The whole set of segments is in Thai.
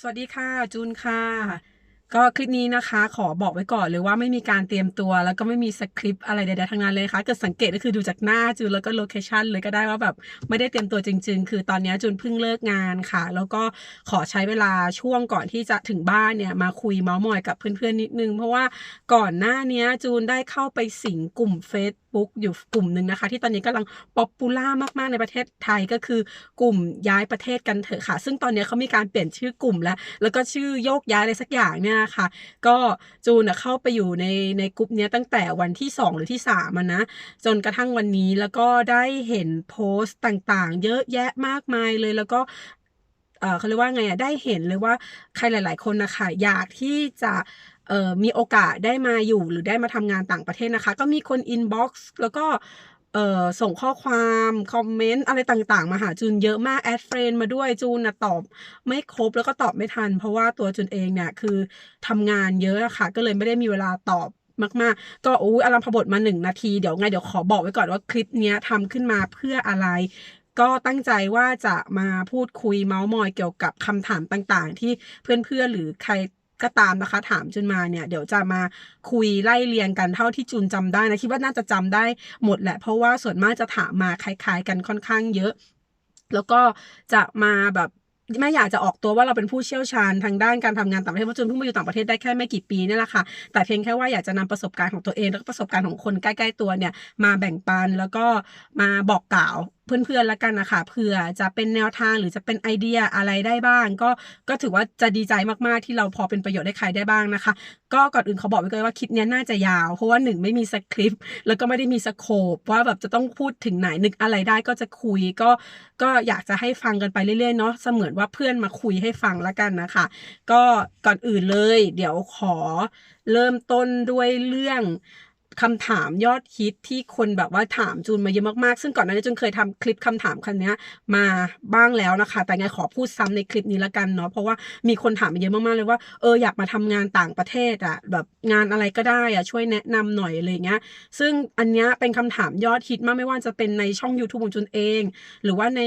สวัสดีค่ะจูนค่ะ ก็คลิปนี้นะคะ ขอบอกไว้ก่อนเลยว่าไม่มีการเตรียมตัว แล้วก็ไม่มีสคริปต์อะไรใดๆทั้งนั้นเลยค่ะเกิดสังเกตก็คือดูจากหน้าจูนแล้วก็โลเคชันเลยก็ได้ว่าแบบไม่ได้เตรียมตัวจริง ๆ คือตอนนี้จูนเพิ่งเลิกงานค่ะ แล้วก็ขอใช้เวลาช่วงก่อนที่จะถึงบ้านเนี่ยมาคุยเมาส์มอยกับเพื่อนๆนิดนึง เพราะว่าก่อนหน้านี้จูนได้เข้าไปสิงกลุ่มเฟซ บุ๊กอยู่กลุ่มหนึ่งนะคะ ที่ตอนนี้กำลังป๊อปปูล่ามากๆในประเทศไทยก็คือกลุ่มย้ายประเทศกันเถอะค่ะ ซึ่งตอนนี้เขามีการเปลี่ยนชื่อกลุ่มแล้ว แล้วก็ชื่อโยกย้ายอะไรสักอย่างเนี่ยค่ะ ก็จูนเข้าไปอยู่ในในกลุ่มนี้ตั้งแต่วันที่ 2 หรือที่3มันนะ จนกระทั่งวันนี้แล้วก็ได้เห็นโพสต์ต่างๆ เยอะแยะมากมายเลยแล้วก็เออเขาเรียกว่าไงอะได้เห็นเลยว่าใครหลาย ๆ คนนะคะอยากที่จะ เอ่อมีโอกาสได้มาอยู่หรือได้มาทำงานต่างประเทศนะคะ ก็มีคนอินบ็อกซ์แล้วก็เอ่อส่งข้อความ คอมเมนต์อะไรต่างๆ มาหาจูนเยอะมาก แอดเฟรนมาด้วยจูนนะตอบไม่ครบแล้วก็ตอบไม่ทัน เพราะว่าตัวจูนเองเนี่ยคือทำงานเยอะอะค่ะ ก็เลยไม่ได้มีเวลาตอบมากๆ ก็อู้อารมพบทมาหนึ่งนาที เดี๋ยวไงเดี๋ยวขอบอกไว้ก่อนว่าคลิปนี้ทำขึ้นมาเพื่ออะไร ก็ตั้งใจว่าจะมาพูดคุยเมาส์มอยเกี่ยวกับคำถามต่างๆ ที่เพื่อนๆหรือใคร ก็ตามนะคะ ถามจุนมาเนี่ยเดี๋ยวจะมาคุยไล่เรียงกันเท่าที่จุนจำได้นะคิดว่าน่าจะจำได้หมดแหละ เพราะว่าส่วนมากจะถามมาคล้าย ๆ กันค่อนข้างเยอะ แล้วก็จะมาแบบไม่อยากจะออกตัวว่าเราเป็นผู้เชี่ยวชาญทางด้านการทำงานต่างประเทศเพราะจุนเพิ่งมาอยู่ต่างประเทศได้แค่ไม่กี่ปีนี่แหละค่ะ แต่เพียงแค่ว่าอยากจะนำประสบการณ์ของตัวเอง แล้วก็ประสบการณ์ของคนใกล้ ๆ ตัวเนี่ยมาแบ่งปันแล้วก็มาบอกกล่าวเพื่อนๆล้วกันนะคะเผื่อจะเป็นแนวทางหรือจะเป็นไอเดียอะไรได้บ้าง ก็ก็ถือว่าจะดีใจมากๆที่เราพอเป็นประโยชน์ให้ใครได้บ้างนะคะ ก็ก่อนอื่นเขาบอกไว้เลยว่าคลิปนี้น่าจะยาว เพราะว่าหนึ่งไม่มีสคริปต์แล้วก็ไม่ได้มีสโคปว่าแบบจะต้องพูดถึงไหนนึกอะไรได้ก็จะคุยก็ก็อยากจะให้ฟังกันไปเรื่อยๆเนาะเสมือนว่าเพื่อนมาคุยให้ฟังล้วกันนะคะ ก็ก่อนอื่นเลย เดี๋ยวขอเริ่มต้นด้วยเรื่อง คำถามยอดฮิตที่คนแบบว่าถามจูนมาเยอะมากๆ ซึ่งก่อนหน้านี้จูนเคยทำคลิปคำถามคันนี้มาบ้างแล้วนะคะ แต่ไงขอพูดซ้ำในคลิปนี้ละกันเนาะ เพราะว่ามีคนถามมาเยอะมากๆเลยว่า เอออยากมาทำงานต่างประเทศอะแบบงานอะไรก็ได้อะช่วยแนะนำหน่อยอะไรเงี้ย ซึ่งอันนี้เป็นคำถามยอดฮิตมากไม่ว่าจะเป็นในช่อง YouTube ของจูนเอง หรือว่าใน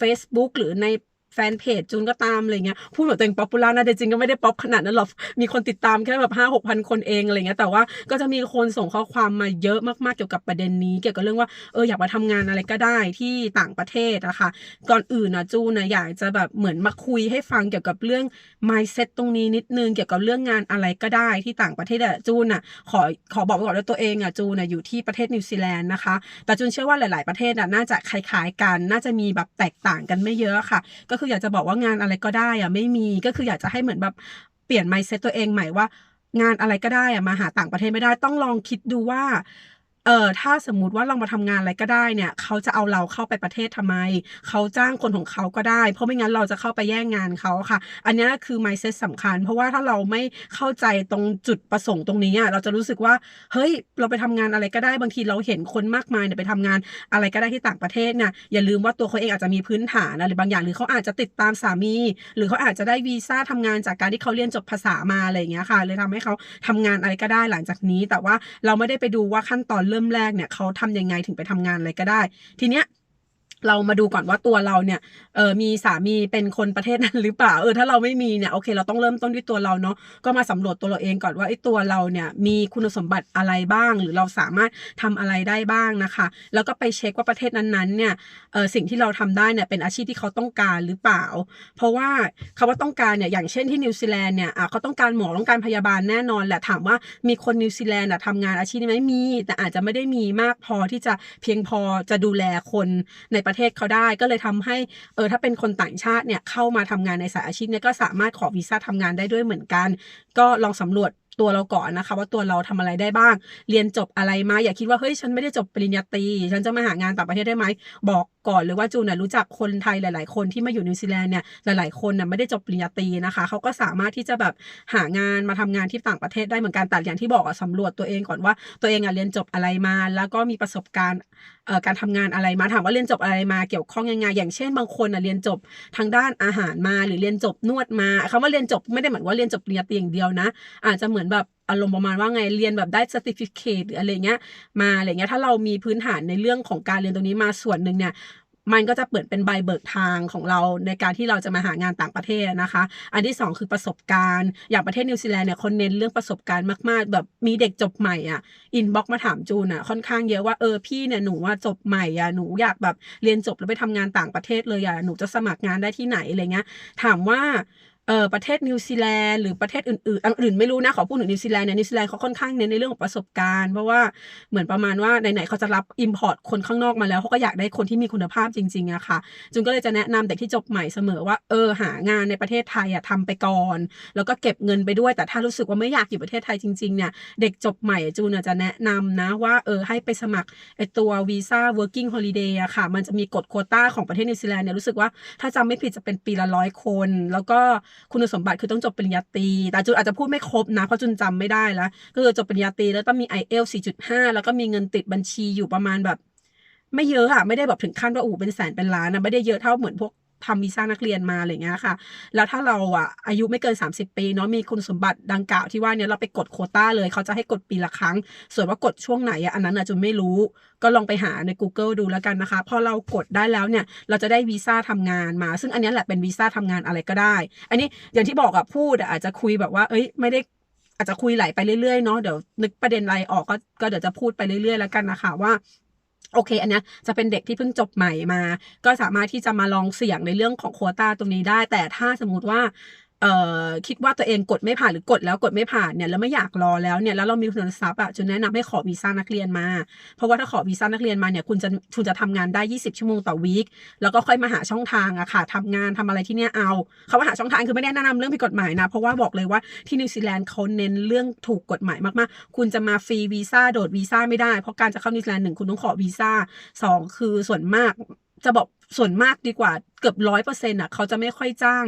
Facebook หรือใน แฟนเพจจูนก็ตามอะไรเงี้ยพูดเหมือนตัวเองป๊อปปูล่านะแต่จริงก็ไม่ได้ป๊อปขนาดนั้นหรอกมีคนติดตามแค่แบบห้าหกพันคนเองอะไรเงี้ยแต่ว่าก็จะมีคนส่งข้อความมาเยอะมากๆเกี่ยวกับประเด็นนี้ เกี่ยวกับเรื่องว่าเอออยากมาทำงานอะไรก็ได้ที่ต่างประเทศนะคะก่อนอื่นนะจูนนะอยากจะแบบเหมือนมาคุยให้ฟังเกี่ยวกับเรื่อง mindset ตรงนี้นิดนึงเกี่ยวกับเรื่องงานอะไรก็ได้ที่ต่างประเทศอะจูนอะขอขอบอกไว้ก่อนว่าตัวเองอะจูนอะอยู่ที่ประเทศนิวซีแลนด์นะคะแต่จูนเชื่อว่าหลาย ๆประเทศอะน่าจะคล้ายๆกัน น่าจะมีแบบแตกต่างกันไม่เยอะค่ะ ก็คืออยากจะบอกว่างานอะไรก็ได้อะไม่มีก็คืออยากจะให้เหมือนแบบเปลี่ยนไมเซ็ตตัวเองใหม่ว่า งานอะไรก็ได้อะมาหาต่างประเทศไม่ได้ต้องลองคิดดูว่า เออถ้าสมมุติว่าเรามาทำงานอะไรก็ได้เนี่ย เขาจะเอาเราเข้าไปประเทศทำไม เขาจ้างคนของเขาก็ได้ เพราะไม่งั้นเราจะเข้าไปแย่งงานเขาค่ะ อันนี้คือ mindset สำคัญ เพราะว่าถ้าเราไม่เข้าใจตรงจุดประสงค์ตรงนี้เราจะรู้สึกว่าเฮ้ยเราไปทำงานอะไรก็ได้บางทีเราเห็นคนมากมายเนี่ยไปทำงานอะไรก็ได้ที่ต่างประเทศเนี่ยอย่าลืมว่าตัวเขาเองอาจจะมีพื้นฐานอะไรบางอย่างหรือเขาอาจจะติดตามสามี หรือเขาอาจจะได้วีซ่าทำงานจากการที่เขาเรียนจบภาษามาอะไรอย่างเงี้ยค่ะเลยทำให้เขาทำงานอะไรก็ได้หลังจากนี้ แต่ว่าเราไม่ได้ไปดูว่าขั้นตอนเริ่มแรกเนี่ยเขาทำยังไงถึงไปทำงานอะไรก็ได้ ทีเนี้ย เรามาดูก่อนว่าตัวเราเนี่ย เออมีสามีเป็นคนประเทศนั้นหรือเปล่า เออ ถ้าเราไม่มีเนี่ย โอเค เราต้องเริ่มต้นด้วยตัวเราเนาะ ก็มาสำรวจตัวเราเองก่อนว่าไอ้ตัวเราเนี่ย มีคุณสมบัติอะไรบ้าง หรือเราสามารถทำอะไรได้บ้างนะคะ แล้วก็ไปเช็คว่าประเทศนั้นๆ เนี่ย เออสิ่งที่เราทำได้เนี่ย เป็นอาชีพที่เขาต้องการหรือเปล่า เพราะว่าคาว่าต้องการเนี่ย อย่างเช่นที่นิวซีแลนด์เนี่ย อะเขาต้องการหมอ ต้องการพยาบาลแน่นอนแหละ ถามว่ามีคนนิวซีแลนด์ทำงานอาชีพนี้ไหมมี แต่อาจจะไม่ได้มีมากพอที่จะเพียงพอจะดูแลคนในประประเทศเขาได้ ก็เลยทำให้เออถ้าเป็นคนต่างชาติเนี่ยเข้ามาทำงานในสายอาชีพเนี่ยก็สามารถขอวีซ่าทำงานได้ด้วยเหมือนกัน ก็ลองสำรวจตัวเราก่อนนะคะ ว่าตัวเราทำอะไรได้บ้าง เรียนจบอะไรมาอย่าคิดว่าเฮ้ยฉันไม่ได้จบปริญญาตรีฉันจะมาหางานต่างประเทศได้ไหมบอก ก่อนเลยว่าจูนน่ะรู้จักคนไทยหลาย ๆ คนที่มาอยู่นิวซีแลนด์เนี่ยหลาย ๆ คนน่ะไม่ได้จบปริญญาตรีนะคะเขาก็สามารถที่จะแบบหางานมาทำงานที่ต่างประเทศได้เหมือนกันแต่อย่างที่บอกอะสำรวจตัวเองก่อนว่าตัวเองอะเรียนจบอะไรมา แล้วก็มีประสบการณ์การทำงานอะไรมาถามว่าเรียนจบอะไรมาเกี่ยวข้องยังไงอย่างเช่นบางคนอะเรียนจบทางด้านอาหารมา หรือเรียนจบนวดมาคำว่าเรียนจบไม่ได้เหมือนว่าเรียนจบปริญญาตรีอย่างเดียวนะ อาจจะเหมือนแบบอารมณ์ประมาณว่าไงเรียนแบบได้ certificate หรืออะไรเงี้ยมาอะไรเงี้ยถ้าเรามีพื้นฐานในเรื่องของการเรียนตรงนี้มาส่วนหนึ่งเนี่ยมันก็จะเปิดเป็นใบเบิกทางของเราในการที่เราจะมาหางานต่างประเทศนะคะ อันที่ 2 คือประสบการณ์ อย่างประเทศนิวซีแลนด์เนี่ยคนเน้นเรื่องประสบการณ์มาก ๆ แบบมีเด็กจบใหม่อะอินบ็อกมาถามจูนอะค่อนข้างเยอะว่าเออพี่เนี่ยหนูว่าจบใหม่อะหนูอยากแบบเรียนจบแล้วไปทำงานต่างประเทศเลยอะหนูจะสมัครงานได้ที่ไหนอะไรเงี้ยถามว่า เออประเทศนิวซีแลนด์หรือประเทศอื่นๆอันอื่นไม่รู้นะ ขอพูดถึงนิวซีแลนด์เนี่ยนิวซีแลนด์เขาค่อนข้างเน้นในเรื่องของประสบการณ์ เพราะว่าเหมือนประมาณว่าไหนๆเขาจะรับอิมพอร์ตคนข้างนอกมาแล้วเขาก็อยากได้คนที่มีคุณภาพจริงๆอะค่ะจุนก็เลยจะแนะนำเด็กที่จบใหม่เสมอว่าเออหางานในประเทศไทยอะทำไปก่อน แล้วก็เก็บเงินไปด้วยแต่ถ้ารู้สึกว่าไม่อยากอยู่ประเทศไทยจริงๆเนี่ยเด็กจบใหม่จูนจะแนะนำนะว่าเออให้ไปสมัครไอตัววีซ่า working holiday อะค่ะ มันจะมีกฎโควต้าของประเทศนิวซีแลนด์เนี่ยรู้สึกว่าถ้าจำไม่ผิดจะเป็นปีละร้อยคน แล้วก็คุณสมบัติคือต้องจบปริญญาตรีแต่จุนอาจจะพูดไม่ครบนะเพราะจุนจำไม่ได้แล้วก็คือจบปริญญาตรีแล้วต้องมี i อเอล4.5 แล้วก็มีเงินติดบัญชีอยู่ประมาณแบบ ไม่เยอะอะไม่ได้แบบถึงขั้นว่าอู๋เป็นแสนเป็นล้านนะไม่ได้เยอะเท่าเหมือนพวก ทำวีซ่านักเรียนมาอะไรเงี้ยค่ะ แล้วถ้าเราอะอายุไม่เกิน 30 ปีเนาะมีคุณสมบัติดังกล่าวที่ว่าเนี่ยเราไปกดโคต้าเลย เขาจะให้กดปีละครั้ง ส่วนว่ากดช่วงไหนอะอันนั้นอะจุนไม่รู้ ก็ลองไปหาใน Google ดูแล้วกันนะคะ พอเรากดได้แล้วเนี่ยเราจะได้วีซ่าทำงานมา ซึ่งอันนี้แหละเป็นวีซ่าทำงานอะไรก็ได้ อันนี้อย่างที่บอกอะพูดอะอาจจะคุยแบบว่า เอ้ยไม่ได้อาจจะคุยไหลไปเรื่อยๆเนาะเดี๋ยวนึกประเด็นอะไรออกก็ก็เดี๋ยวจะพูดไปเรื่อยๆแล้วกันนะคะว่า โอเค อันนี้จะเป็นเด็กที่เพิ่งจบใหม่มา ก็สามารถที่จะมาลองเสี่ยงในเรื่องของโควต้าตรงนี้ได้ แต่ถ้าสมมติว่า เอ่อคิดว่าตัวเองกดไม่ผ่านหรือกดแล้วกดไม่ผ่านเนี่ยแล้วไม่อยากรอแล้วเนี่ยแล้วเรามีทุนทรัพย์อะจะแนะนำให้ขอวีซ่านักเรียนมา เพราะว่าถ้าขอวีซ่านักเรียนมาเนี่ยคุณจะคุณจะทำงานได้ 20 ชั่วโมงต่อวีคแล้วก็ค่อยมาหาช่องทางอะค่ะทำงานทำอะไรที่เนี่ยเอาเขาว่าหาช่องทางคือไม่ได้แนะนำเรื่องผิดกฎหมายนะ เพราะว่าบอกเลยว่าที่นิวซีแลนด์เขาเน้นเรื่องถูกกฎหมายมากๆ คุณจะมาฟรีวีซ่าโดดวีซ่าไม่ได้เพราะการจะเข้านิวซีแลนด์หนึ่งคุณต้องขอวีซ่าสองคือส่วนมากจะบอก ส่วนมากดีกว่าเกือบร้อยเปอร์เซ็นต์อะเขาจะไม่ค่อยจ้าง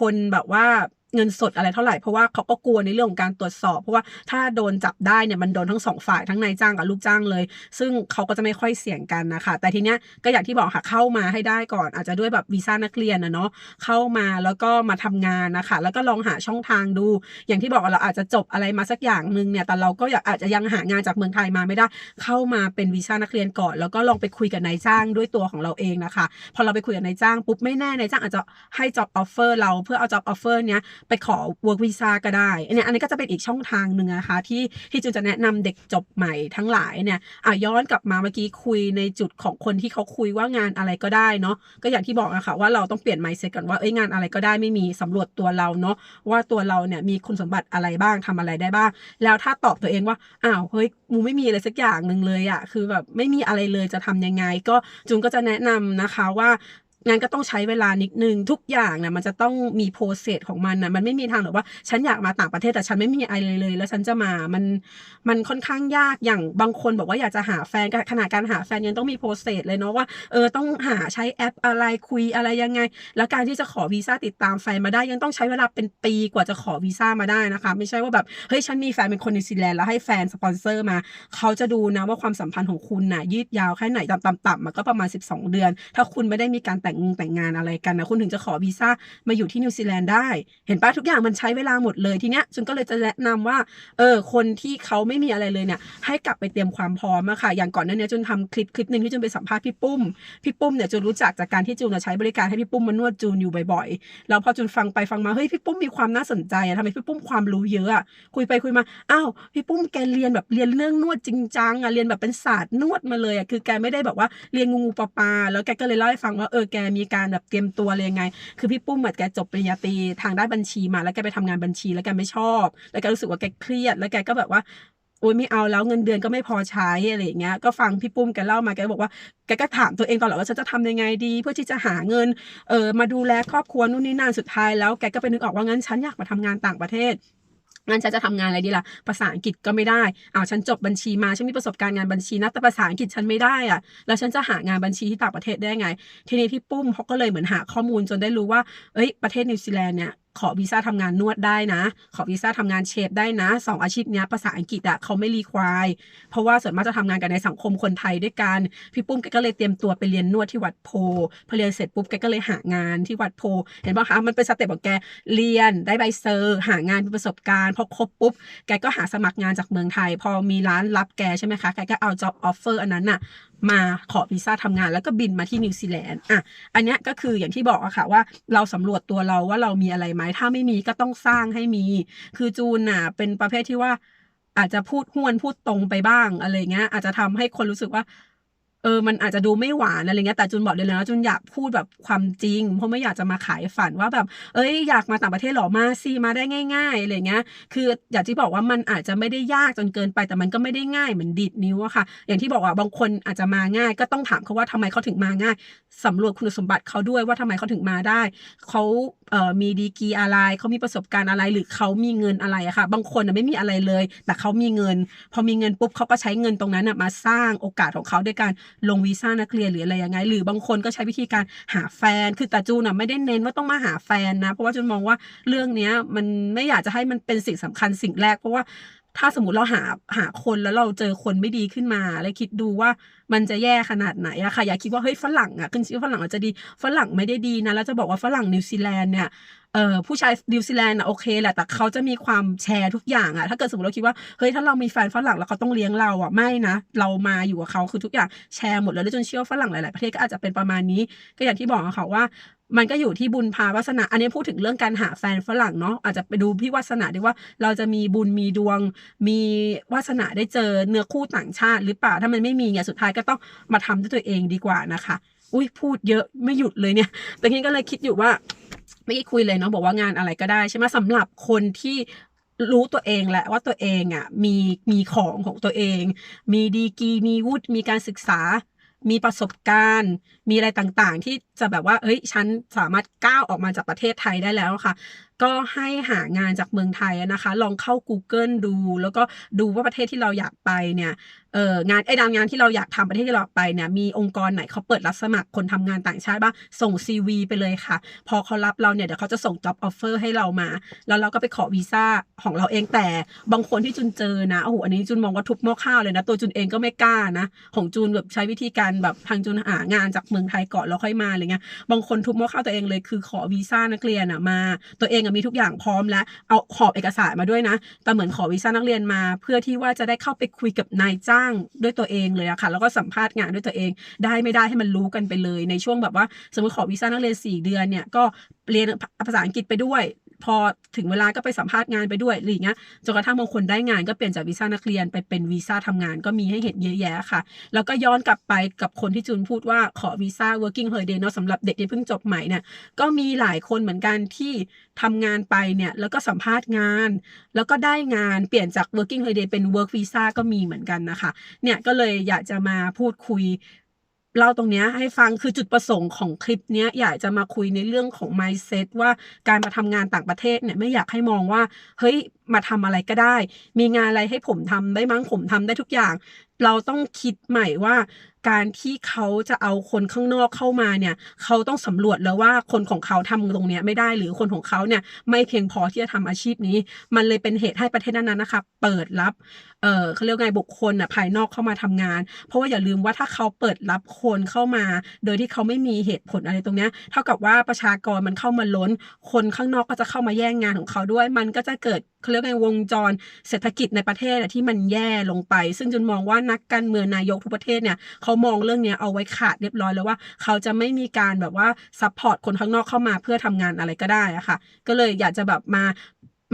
คนแบบว่าเงินสดอะไรเท่าไหร่เพราะว่าเขาก็กลัวในเรื่องของการตรวจสอบ เพราะว่าถ้าโดนจับได้เนี่ยมันโดนทั้งสองฝ่ายทั้งนายจ้างกับลูกจ้างเลย ซึ่งเขาก็จะไม่ค่อยเสี่ยงกันนะคะแต่ทีเนี้ยก็อย่างที่บอกค่ะเข้ามาให้ได้ก่อน อาจจะด้วยแบบวีซ่านักเรียนนะเนาะเข้ามาแล้วก็มาทำงานนะคะแล้วก็ลองหาช่องทางดู อย่างที่บอกเราอาจจะจบอะไรมาสักอย่างหนึ่งเนี่ยแต่เราก็อยากอาจจะยังหางานจากเมืองไทยมาไม่ได้ เข้ามาเป็นวีซ่านักเรียนก่อน แล้วก็ลองไปคุยกับนายจ้างด้วยตัวของเราเองนะคะพอเราไปคุยกับนายจ้างปุ๊บไม่แน่นายจ้างอาจจะให้ job offer เราเพื่อเอา job offer เนี้ยไปขอ work visa ก็ได้อันนี้อันนี้ก็จะเป็นอีกช่องทางหนึ่งนะคะที่ที่จูนจะแนะนำเด็กจบใหม่ทั้งหลายเนี่ยอะย้อนกลับมาเมื่อกี้คุยในจุดของคนที่เขาคุยว่างานอะไรก็ได้เนาะก็อย่างที่บอกนะคะว่าเราต้องเปลี่ยน mindset ก่อนว่าเอ้ยงานอะไรก็ได้ไม่มีสำรวจตัวเราเนาะว่าตัวเราเนี่ยมีคุณสมบัติอะไรบ้างทำอะไรได้บ้าง แล้วถ้าตอบตัวเองว่าอ้าวเฮ้ยมูไม่มีอะไรสักอย่างหนึ่งเลยอะคือแบบไม่มีอะไรเลยจะทำยังไง ก็จูนก็จะแนะนำนะคะว่า งานก็ต้องใช้เวลานิดนึงทุกอย่างนะมันจะต้องมีโปรเซสของมันนะมันไม่มีทางหรอกว่า ฉันอยากมาต่างประเทศแต่ฉันไม่มีอะไรเลย แล้วฉันจะมามันมันค่อนข้างยากอย่างบางคนบอกว่าอยากจะหาแฟนขนาดการหาแฟนยังต้องมีโปรเซสเลยเนาะว่าเออต้องหาใช้แอปอะไรคุยอะไรยังไง แล้วการที่จะขอวีซ่าติดตามแฟนมาได้ยังต้องใช้เวลาเป็นปีกว่าจะขอวีซ่ามาได้นะคะ ไม่ใช่ว่าแบบเฮ้ยฉันมีแฟนเป็นคนนิวซีแลนด์แล้วให้แฟนสปอนเซอร์มา เขาจะดูนะว่าความสัมพันธ์ของคุณน่ะยืดยาวแค่ไหนต่ำๆมันก็ประมาณ 12 เดือน ถ้าคุณไม่ได้มีการแต่งงงแต่งงานอะไรกันนะคุณถึงจะขอวีซ่ามาอยู่ที่นิวซีแลนด์ได้ เห็นปะทุกอย่างมันใช้เวลาหมดเลยทีเนี้ยจุนก็เลยจะแนะนำว่าเออคนที่เขาไม่มีอะไรเลยเนี่ยให้กลับไปเตรียมความพร้อมอะค่ะ อย่างก่อนหน้านี้จุนทำคลิปคลิปหนึ่งที่จุนไปสัมภาษณ์พี่ปุ้ม พี่ปุ้มเนี่ยจุนรู้จักจากการที่จุนใช้บริการให้พี่ปุ้มมานวดจูนอยู่บ่อยๆแล้วพอจุนฟังไปฟังมาเฮ้ยพี่ปุ้มมีความน่าสนใจอะทำไมพี่ปุ้มความรู้เยอะอะคุยไปคุยมาอ้าวพี่ปุ้มแกเรียนแบบเรียนเรื่องนวดจริงจังอะเรียนแบบเป็นศาสตร์นวดมาเลยอะคือแกไม่ได้แบบว่าเรียนงูงูปลาปลาแล้วแกก็เลยเล่าให้ฟังว่าเออแกมีการแบบเตรียมตัวอะไรยังไง คือพี่ปุ้มเหมือนแกจบปริญญาตรีทางด้านบัญชีมา แล้วแกไปทำงานบัญชีแล้วแกไม่ชอบ แล้วแกรู้สึกว่าแกเครียด แล้วแกก็แบบว่าโอ้ยไม่เอาแล้วเงินเดือนก็ไม่พอใช้อะไรอย่างเงี้ย ก็ฟังพี่ปุ้มแกเล่ามาแกบอกว่าแกก็ถามตัวเองตลอดว่าฉันจะทำยังไงดี เพื่อที่จะหาเงินเออมาดูแลครอบครัวนู่นนี่นั่นสุดท้ายแล้วแกก็ไปนึกออกว่างั้นฉันอยากมาทำงานต่างประเทศ งั้นฉันจะทำงานอะไรดีล่ะ ภาษาอังกฤษก็ไม่ได้อ้าวฉันจบบัญชีมา ฉันมีประสบการณ์งานบัญชีนะ แต่ภาษาอังกฤษฉันไม่ได้อะ แล้วฉันจะหางานบัญชีที่ต่างประเทศได้ไง ทีนี้พี่ปุ้มเขาก็เลยเหมือนหาข้อมูลจนได้รู้ว่า เอ้ย ประเทศนิวซีแลนด์เนี่ย ขอวีซ่าทำงานนวดได้นะ ขอวีซ่าทำงานเชฟได้นะสองอาชีพนี้ภาษาอังกฤษอะเขาไม่รีควายเพราะว่าส่วนมากจะทำงานกันในสังคมคนไทยด้วยกัน พี่ปุ้มแกก็เลยเตรียมตัวไปเรียนนวดที่วัดโพพอเรียนเสร็จปุ๊บแกก็เลยหางานที่วัดโพ เห็นป่ะคะมันเป็นสเต็ปของแกเรียนได้ใบเซอร์ หางานมีประสบการณ์พอครบปุ๊บแกก็หาสมัครงานจากเมืองไทย พอมีร้านรับแกใช่ไหมคะแกก็เอา job offer อันนั้นน่ะ มาขอวีซ่าทำงาน แล้วก็บินมาที่นิวซีแลนด์อะอันนี้ก็คืออย่างที่บอกอะค่ะว่าเราสำรวจตัวเราว่าเรามีอะไรไหมถ้าไม่มีก็ต้องสร้างให้มี คือจูนน่ะเป็นประเภทที่ว่าอาจจะพูดห้วนพูดตรงไปบ้างอะไรเงี้ยอาจจะทำให้คนรู้สึกว่า เออ มันอาจจะดูไม่หวานอะไรเงี้ย แต่จุนบอกเลยนะจุนอยากพูดแบบความจริง เพราะไม่อยากจะมาขายฝันว่าแบบ เอ้ย อยากมาต่างประเทศหรอ มาสิมาได้ง่ายๆอะไรเงี้ย คืออยากที่บอกว่ามันอาจจะไม่ได้ยากจนเกินไป แต่มันก็ไม่ได้ง่ายเหมือนดีดนิ้วอะค่ะ อย่างที่บอกว่าบางคนอาจจะมาง่าย ก็ต้องถามเขาว่าทำไมเขาถึงมาง่ายสำรวจคุณสมบัติเขาด้วยว่าทำไมเขาถึงมาได้ เขาเอ่อมีดีกีอะไร เขามีประสบการณ์อะไร หรือเขามีเงินอะไรอะค่ะ บางคนน่ะไม่มีอะไรเลย แต่เขามีเงิน พอมีเงินปุ๊บเขาก็ใช้เงินตรงนั้นน่ะมาสร้างโอกาสของเขาด้วยการลงวีซ่านักเรียนหรืออะไรยังไง หรือบางคนก็ใช้วิธีการหาแฟน คือแต่จูนอะไม่ได้เน้นว่าต้องมาหาแฟนนะ เพราะว่าจูนมองว่าเรื่องเนี้ยมันไม่อยากจะให้มันเป็นสิ่งสำคัญสิ่งแรก เพราะว่าถ้าสมมติเราหาหาคนแล้วเราเจอคนไม่ดีขึ้นมา แล้วคิดดูว่า มันจะแย่ขนาดไหนอะค่ะอย่าคิดว่าเฮ้ยฝรั่งอะขึ้นชื่อฝรั่งอาจจะดีฝรั่งไม่ได้ดีนะแล้วจะบอกว่าฝรั่งนิวซีแลนด์เนี่ยเอ่อผู้ชายนิวซีแลนด์อะโอเคแหละแต่เขาจะมีความแชร์ทุกอย่างอะถ้าเกิดสมมติเราคิดว่าเฮ้ยถ้าเรามีแฟนฝรั่งแล้วเขาต้องเลี้ยงเราอะไม่นะเรามาอยู่กับเขาคือทุกอย่างแชร์หมดเลยแล้วจนเชื่อฝรั่งหลาย ๆ ประเทศก็อาจจะเป็นประมาณนี้ก็อย่างที่บอกอะค่ะว่ามันก็อยู่ที่บุญพาวาสนา อันนี้พูดถึงเรื่องการหาแฟนฝรั่งเนาะอาจจะไปดูพี่วาสนาด้วยว่าเราจะมีบุญมีดวง มีวาสนาได้เจอเนื้อคู่ต่างชาติหรือเปล่าถ้ามันไม่มีเนี่ยสุดท้ายก็็ต้องมาทำด้วยตัวเองดีกว่านะคะ อุ้ยพูดเยอะไม่หยุดเลยเนี่ย แต่ทีนี้ก็เลยคิดอยู่ว่าไม่คุยเลยเนาะบอกว่างานอะไรก็ได้ใช่ไหมสำหรับคนที่รู้ตัวเองแหละว่าตัวเองอะมีมีของของตัวเอง มีดีกีมีวุฒิมีการศึกษา มีประสบการณ์ มีอะไรต่างๆ ที่จะแบบว่าเฮ้ยฉันสามารถก้าวออกมาจากประเทศไทยได้แล้วค่ะ ก็ให้หางานจากเมืองไทยนะคะ ลองเข้า Google ดู แล้วก็ดูว่าประเทศที่เราอยากไปเนี่ย เอองานไอ้ดางงานที่เราอยากทำประเทศที่เราไปเนี่ยมีองค์กรไหนเขาเปิดรับสมัครคนทำงานต่างชาติบ้างส่ง CV ไปเลยค่ะ พอเขารับเราเนี่ยเดี๋ยวเขาจะส่ง job offer ให้เรามา แล้วเราก็ไปขอวีซ่าของเราเองแต่บางคนที่จุนเจอนะโอ้โหอันนี้จุนมองว่าทุบหม้อข้าวเลยนะ ตัวจุนเองก็ไม่กล้านะ ของจุนแบบใช้วิธีการแบบทางจุนหางานจากเมืองไทยก่อนแล้วค่อยมาอะไรเงี้ยบางคนทุบหม้อข้าวตัวเองเลยคือขอวีซ่านักเรียนอะมา ตัวเองมีทุกอย่างพร้อมแล้วเอาขอบเอกสารมาด้วยนะแต่เหมือนขอวีซ่านักเรียนมา เพื่อที่ว่าจะได้เข้าไปคุยกับนายจ้างด้วยตัวเองเลยอะค่ะ แล้วก็สัมภาษณ์งานด้วยตัวเอง ได้ไม่ได้ให้มันรู้กันไปเลย ในช่วงแบบว่า สมมติขอวีซ่านักเรียน4เดือนเนี่ยก็เรียนภาษาอังกฤษไปด้วย พอถึงเวลาก็ไปสัมภาษณ์งานไปด้วยอะไรอย่างเงี้ยจนกระทั่งบางคนได้งานก็เปลี่ยนจากวีซ่านักเรียนไปเป็นวีซ่าทำงานก็มีให้เห็นเยอะแยะค่ะ แล้วก็ย้อนกลับไปกับคนที่จูนพูดว่าขอวีซ่า working holiday เนาะสำหรับเด็กที่เพิ่งจบใหม่เนี่ยก็มีหลายคนเหมือนกันที่ทำงานไปเนี่ยแล้วก็สัมภาษณ์งาน แล้วก็ได้งานเปลี่ยนจาก working holiday เป็น work visa ก็มีเหมือนกันนะคะเนี่ยก็เลยอยากจะมาพูดคุย เล่าตรงนี้ให้ฟังคือจุดประสงค์ของคลิปนี้อยากจะมาคุยในเรื่องของ mindset ว่าการมาทำงานต่างประเทศเนี่ยไม่อยากให้มองว่าเฮ้ย มาทำอะไรก็ได้ มีงานอะไรให้ผมทำได้มั้งผมทำได้ทุกอย่าง เราต้องคิดใหม่ว่า การที่เขาจะเอาคนข้างนอกเข้ามาเนี่ย เขาต้องสำรวจแล้วว่าคนของเขาทำตรงเนี้ยไม่ได้หรือคนของเขาเนี่ยไม่เพียงพอที่จะทำอาชีพนี้ มันเลยเป็นเหตุให้ประเทศนั้นๆนะคะเปิดรับ เออเขาเรียกไงบุคคลอะภายนอกเข้ามาทำงาน เพราะว่าอย่าลืมว่าถ้าเขาเปิดรับคนเข้ามา โดยที่เขาไม่มีเหตุผลอะไรตรงเนี้ยเท่ากับว่าประชากรมันเข้ามาล้น คนข้างนอกก็จะเข้ามาแย่งงานของเขาด้วย มันก็จะเกิดเขาเรียกไงวงจรเศรษฐกิจในประเทศอะที่มันแย่ลงไป ซึ่งจนมองว่านักการเมืองนายกทุกประเทศเนี่ยเขามองเรื่องนี้เอาไว้ขาดเรียบร้อยแล้วว่า เขาจะไม่มีการแบบว่าซัพพอร์ตคนข้างนอกเข้ามาเพื่อทำงานอะไรก็ได้อะค่ะ ก็เลยอยากจะแบบมา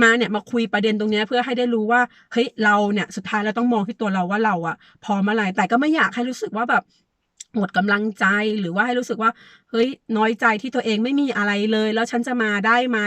มาเนี่ยมาคุยประเด็นตรงนี้เพื่อให้ได้รู้ว่าเฮ้ยเราเนี่ยสุดท้ายเราต้องมองที่ตัวเราว่าเราอะพร้อมอะไรแต่ก็ไม่อยากให้รู้สึกว่าแบบหมดกำลังใจหรือว่าให้รู้สึกว่าเฮ้ยน้อยใจที่ตัวเองไม่มีอะไรเลย แล้วฉันจะมาได้ไหม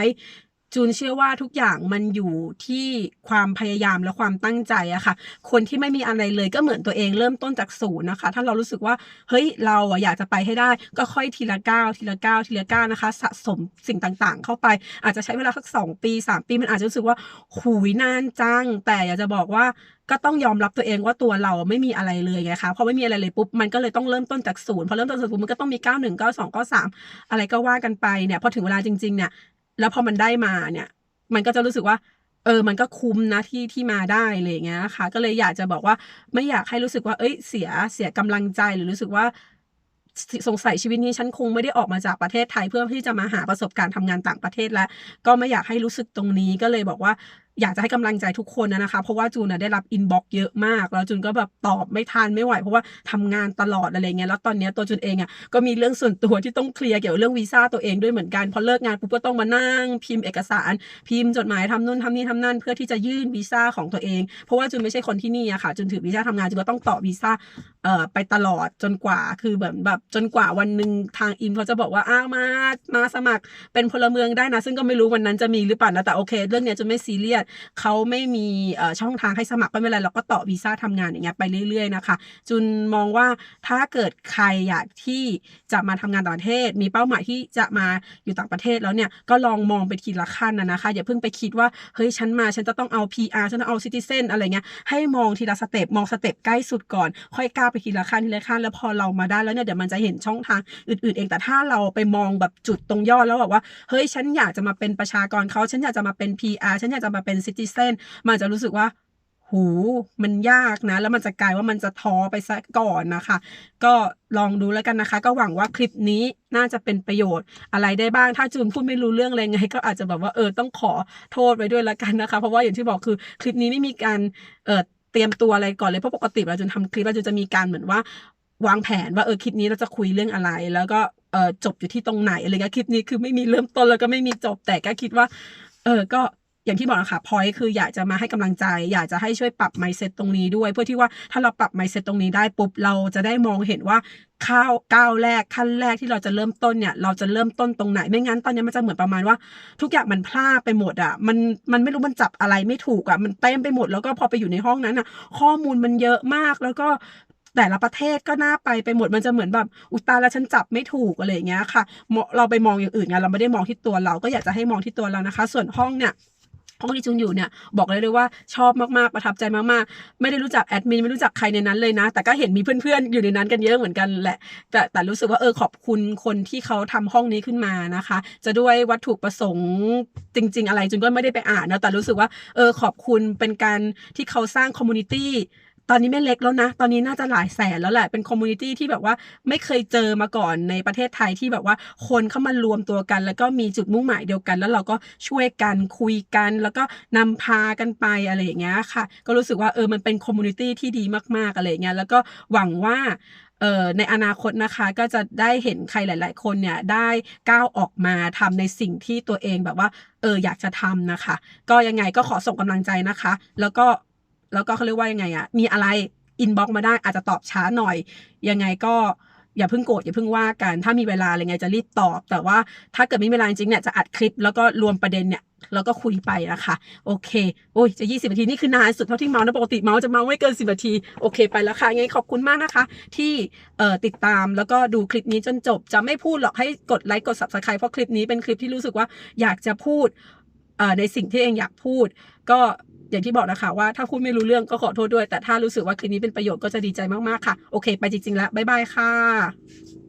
จูนเชื่อว่าทุกอย่างมันอยู่ที่ความพยายามและความตั้งใจอะค่ะ คนที่ไม่มีอะไรเลยก็เหมือนตัวเองเริ่มต้นจากศูนย์นะคะ ถ้าเรารู้สึกว่าเฮ้ยเราอะอยากจะไปให้ได้ ก็ค่อยทีละก้าวทีละก้าวทีละก้าวนะคะ สะสมสิ่งต่างๆ เข้าไป อาจจะใช้เวลาสักสองปีสามปีมันอาจจะรู้สึกว่าหุยนานจัง แต่อยากจะบอกว่าก็ต้องยอมรับตัวเองว่าตัวเราไม่มีอะไรเลยไงคะพอไม่มีอะไรเลยปุ๊บมันก็เลยต้องเริ่มต้นจากศูนย์พอเริ่มต้นจากศูนย์มันก็ต้องมีก้าวหนึ่งก้าวสองก้าวสามอะไรก็ว่ากันไปเนี่ยพอถึงเวลาจริงๆเนี่ย แล้วพอมันได้มาเนี่ย มันก็จะรู้สึกว่า เออ มันก็คุ้มนะที่ที่มาได้อะไรอย่างเงี้ยค่ะ ก็เลยอยากจะบอกว่าไม่อยากให้รู้สึกว่า เอ้ย เสียเสียกำลังใจหรือรู้สึกว่าสงสัยชีวิตนี้ฉันคงไม่ได้ออกมาจากประเทศไทยเพื่อที่จะมาหาประสบการณ์ทำงานต่างประเทศแล้ว ก็ไม่อยากให้รู้สึกตรงนี้ก็เลยบอกว่าอยากจะให้กำลังใจทุกคนนะนะคะ เพราะว่าจูนได้รับอินบ็อกเยอะมากแล้วจูนก็แบบตอบไม่ทันไม่ไหว เพราะว่าทำงานตลอดอะไรเงี้ยแล้วตอนนี้ตัวจูนเองอะก็มีเรื่องส่วนตัวที่ต้องเคลียร์เกี่ยวกับเรื่องวีซ่าตัวเองด้วยเหมือนกันพอเลิกงานปุ๊บก็ต้องมานั่งพิมพ์เอกสาร พิมพ์จดหมายทำนู่นทำนี่ทำนั่นเพื่อที่จะยื่นวีซ่าของตัวเอง เพราะว่าจูนไม่ใช่คนที่นี่อะค่ะจูนถือวีซ่าทำงานจูนก็ต้องต่อวีซ่าเอ่อไปตลอดจนกว่าคือแบบแบบจนกว่าวันหนึ่งทางอิมเขาจะบอกว่าอ้าวมามาสมัครเป็นพลเมืองได้นะ ซึ่งก็ไม่รู้วันนั้นจะมีหรือเปล่านะแต่โอเค เรื่องเนี้ยจะไม่ซีเรียสเขาไม่มีช่องทางให้สมัครก็ไม่เป็นไรเราก็ต่อวีซ่าทำงานอย่างเงี้ยไปเรื่อยๆนะคะจุนมองว่าถ้าเกิดใครอยากที่จะมาทำงานต่างประเทศ มีเป้าหมายที่จะมาอยู่ต่างประเทศแล้วเนี่ยก็ลองมองไปทีละขั้นนะนะคะ อย่าเพิ่งไปคิดว่าเฮ้ยฉันมาฉันจะต้องเอา PR ฉันต้องเอาซิติเซนอะไรเงี้ยให้มองทีละสเต็ปมองสเต็ปใกล้สุดก่อน ค่อยก้าวไปทีละขั้นทีละขั้นแล้วพอเรามาได้แล้วเนี่ยเดี๋ยวมันจะเห็นช่องทางอื่น ๆ เองแต่ถ้าเราไปมองแบบจุดตรงยอดแล้วแบอกว่าเฮ้ยฉันอยากจะมาเป็นประชากรเขาฉันอยากจะมาเป็น PR ฉันอยากจะมาเป็น็นซิติเซนมันจะรู้สึกว่า หูมันยากนะ แล้วมันจะกลายว่ามันจะท้อไปซะก่อนนะคะ ก็ลองดูแล้วกันนะคะ ก็หวังว่าคลิปนี้น่าจะเป็นประโยชน์อะไรได้บ้าง ถ้าจูนพูดไม่รู้เรื่องอะไรไง ก็อาจจะแบบว่าเออต้องขอโทษไว้ด้วยละกันนะคะ เพราะว่าอย่างที่บอกคือคลิปนี้ไม่มีการเอ่อเตรียมตัวอะไรก่อนเลยเพราะปกติเราจูนทำคลิปเราจนจะมีการเหมือนว่าวางแผนว่าเออคลิปนี้เราจะคุยเรื่องอะไร แล้วก็เออจบอยู่ที่ตรงไหนอะไรเงี้ยคลิปนี้คือไม่มีเริ่มต้นแล้วก็ไม่มีจบแต่ก็คิดว่า เออก็ อย่างที่บอกนะคะพอยคืออยากจะมาให้กำลังใจ อยากจะให้ช่วยปรับ mindset ตรงนี้ด้วย เพื่อที่ว่าถ้าเราปรับ mindset ตรงนี้ได้ปุ๊บเราจะได้มองเห็นว่าข้าวก้าวแรกขั้นแรกที่เราจะเริ่มต้นเนี่ย เราจะเริ่มต้นตรงไหนไม่งั้นตอนนี้มันจะเหมือนประมาณว่า ทุกอย่างมันพลาดไปหมดอะมันมันไม่รู้มันจับอะไรไม่ถูกอะมันเต็มไปหมดแล้วก็พอไปอยู่ในห้องนั้นอะ ข้อมูลมันเยอะมากแล้วก็แต่ละประเทศก็น่าไปไปหมดมันจะเหมือนแบบอุตาแล้วฉันจับไม่ถูกอะไรอย่างเงี้ยค่ะเราไปมองอย่างอื่นไงเราไม่ได้มองที่ตัวเราก็อยากจะให้มองที่ตัวเรานะคะ ส่วนห้องเนี่ย องที่จูนอยู่เนี่ยบอกเลยเลยว่าชอบมากๆประทับใจมากๆ ไม่ได้รู้จักแอดมินไม่รู้จักใครในนั้นเลยนะ แต่ก็เห็นมีเพื่อนๆอยู่ในนั้นกันเยอะเหมือนกันแหละ แต่แต่รู้สึกว่าเออขอบคุณคนที่เขาทำห้องนี้ขึ้นมานะคะ จะด้วยวัตถุประสงค์จริง ๆ อะไรจุนก็ไม่ได้ไปอ่านนะแต่รู้สึกว่าเออขอบคุณเป็นการที่เขาสร้างคอมมูนิตี้ ตอนนี้ไม่เล็กแล้วนะ ตอนนี้น่าจะหลายแสนแล้วแหละ เป็นคอมมูนิตี้ที่แบบว่าไม่เคยเจอมาก่อนในประเทศไทยที่แบบว่าคนเข้ามารวมตัวกัน แล้วก็มีจุดมุ่งหมายเดียวกัน แล้วเราก็ช่วยกันคุยกัน แล้วก็นำพากันไปอะไรอย่างเงี้ยค่ะ ก็รู้สึกว่าเออมันเป็นคอมมูนิตี้ที่ดีมากๆอะไรอย่างเงี้ยแล้วก็หวังว่าเอ่อในอนาคตนะคะก็จะได้เห็นใครหลาย ๆ คนเนี่ยได้ก้าวออกมาทำในสิ่งที่ตัวเองแบบว่าเอออยากจะทำนะคะ ก็ยังไงก็ขอส่งกำลังใจนะคะ แล้วก็ แล้วก็เขาเรียกว่ายังไงอะมีอะไรอินบ็อกมาได้อาจจะตอบช้าหน่อย ยังไงก็อย่าเพิ่งโกรธอย่าเพิ่งว่ากันถ้ามีเวลาอะไรเงี้ยจะรีบตอบ แต่ว่าถ้าเกิดไม่มีเวลาจริงเนี่ยจะอัดคลิปแล้วก็รวมประเด็นเนี่ยแล้วก็คุยไปนะคะโอเคโอ้ยจะ 20นาทีนี่คือนานสุดเท่าที่เมาส์นะปกติเมาส์จะเมาส์ไม่เกิน 10นาทีโอเคไปแล้วค่ะยังไงขอบคุณมากนะคะ ที่เอ่อติดตามแล้วก็ดูคลิปนี้จนจบ จะไม่พูดหรอกให้กดไลค์กด subscribe เพราะคลิปนี้เป็นคลิปที่รู้สึกว่าอยากจะพูดเอ่อในสิ่งที่เองอยากพูด ก็ อย่างที่บอกนะคะว่าถ้าพูดไม่รู้เรื่องก็ขอโทษด้วย แต่ถ้ารู้สึกว่าคลิปนี้เป็นประโยชน์ก็จะดีใจมากๆค่ะ โอเค ไปจริงๆแล้วบ๊ายบายค่ะ